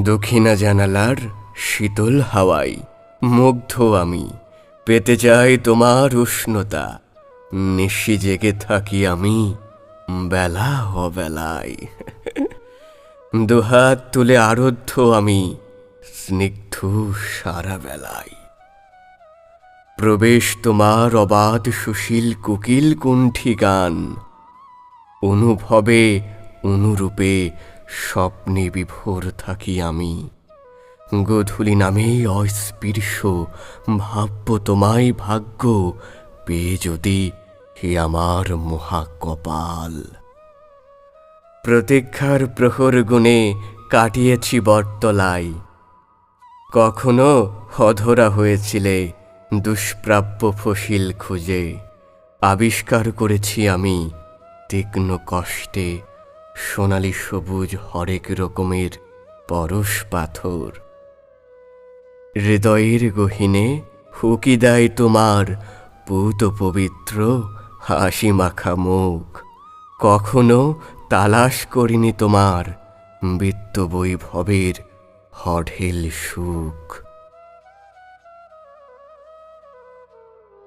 দক্ষিণা জানালার শীতল হাওয়ায় মুগ্ধ আমি। পেতে চাই তোমার উষ্ণতা। নিশি জেগে থাকি আমি বেলা অবেলায় দুহাত তুলে আরধ্য আমি স্নিগ্ধ সারা বেলায় প্রবেশ তোমার অবাধ সুশীল কুকিল কুণ্ঠি গান। অনুভবে, অনুরূপে স্বপ্নে বিভোর থাকি আমি। গধূলি নামেই অস্পৃশ্য, ভাব্য তোমায় ভাগ্য, পেয়ে যদি হে আমার মহাকপাল। প্রতীক্ষার প্রহর গুণে কাটিয়েছি বটতলায়। কখনো হধরা হয়েছিলে দুষ্প্রাপ্য ফসিল খুঁজে। আবিষ্কার করেছি আমি তীক্ষ্ণ কষ্টে সোনালি সবুজ হরেক রকমের পরশ পাথর। হৃদয়ের গহিনে হুকি দেয় তোমার পুত পবিত্র হাসি মাখা মুখ। কখনো তালাশ করিনি তোমার বিত্ত বৈভবের হঢেল সুখ।